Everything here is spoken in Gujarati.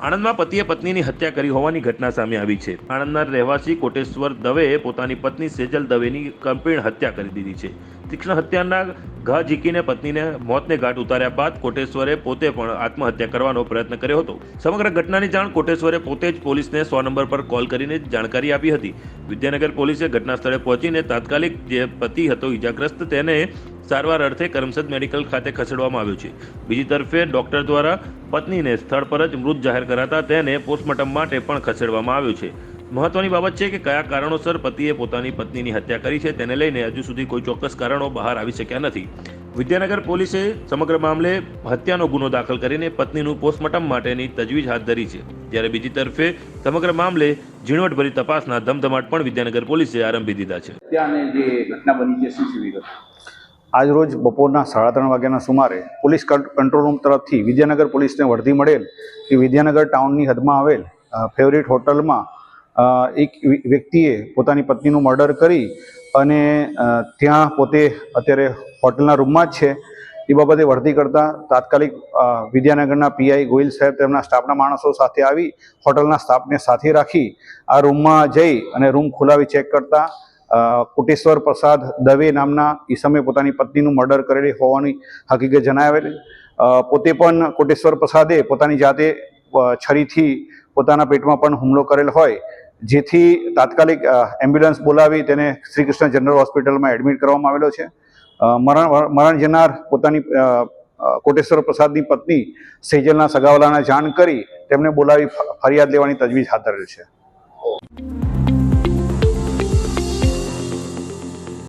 આણંદમાં પતિએ પત્નીની હત્યા કરી હોવાની ઘટના સામે આવી છે. આણંદના રહેવાસી કોટેશ્વર દવેએ પોતાની પત્ની સેજલ દવેની કંપીણ હત્યા કરી દીધી છે. તીક્ષ્ણ હત્યાના ઘા ઝીકીને પત્નીને મોતને ઘાટ ઉતાર્યા બાદ કોટેશ્વરે પોતે પણ આત્મહત્યા કરવાનો પ્રયત્ન કર્યો હતો. સમગ્ર ઘટનાની જાણ કોટેશ્વરે પોતે જ પોલીસને સો નંબર પર કોલ કરીને જાણકારી આપી હતી. વિદ્યાનગર પોલીસે ઘટના સ્થળે પહોંચીને તાત્કાલિક જે પતિ હતો ઇજાગ્રસ્ત તેને સારવાર અર્થે કરમસદ મેડિકલ ખાતે ખસેડવામાં આવ્યો છે. બીજી તરફે ડોક્ટર દ્વારા પત્નીને સ્થળ પર જ મૃત જાહેર કરાતા તેને પોસ્ટમોર્ટમ માટે પણ ખસેડવામાં આવ્યો છે. મહત્વની બાબત છે કે કયા કારણોસર પતિએ પોતાની પત્નીની હત્યા કરી છે તેને લઈને હજુ સુધી કોઈ ચોક્કસ કારણો બહાર આવી શક્યા નથી. વિદ્યાનગર પોલીસે સમગ્ર મામલે હત્યાનો ગુનો દાખલ કરીને પત્નીનું પોસ્ટમોર્ટમ માટેની તજવીજ હાથ ધરી છે. જ્યારે બીજી તરફે સમગ્ર મામલે ઝીણવટભરી તપાસના ધમધમાટ પણ વિદ્યાનગર પોલીસે આરંભી દીધા છે. જે ઘટના બની છે આજરોજ બપોરના સાડા ત્રણ વાગ્યાના સુમારે પોલીસ કંટ્રોલ રૂમ તરફથી વિદ્યાનગર પોલીસને વળતી મળેલ કે વિદ્યાનગર ટાઉનની હદમાં આવેલ ફેવરિટ હોટલમાં એક વ્યક્તિએ પોતાની પત્નીનું મર્ડર કરી અને ત્યાં પોતે અત્યારે હોટલના રૂમમાં જ છે. એ બાબતે વળતી કરતા તાત્કાલિક વિદ્યાનગરના પીઆઈ ગોયલ સાહેબ તેમના સ્ટાફના માણસો સાથે આવી હોટલના સ્ટાફને સાથે રાખી આ રૂમમાં જઈ અને રૂમ ખોલાવી ચેક કરતા કોટેશ્વર પ્રસાદ દવે નામના ઈસમે પોતાની પત્નીનું મર્ડર કરેલી હોવાની હકીકત જણાવેલી પોતે પણ કોટેશ્વર પ્રસાદે પોતાની જાતે છરીથી પોતાના પેટમાં પણ હુમલો કરેલ હોય, જેથી તાત્કાલિક એમ્બ્યુલન્સ બોલાવી તેને શ્રી કૃષ્ણ જનરલ હોસ્પિટલમાં એડમિટ કરવામાં આવેલો છે. મરણ મરણ જનાર પોતાની કોટેશ્વર પ્રસાદની પત્ની સેજલના સગાવાલાને જાણ કરી તેમને બોલાવી ફરિયાદ લેવાની તજવીજ હાથ ધરેલ છે.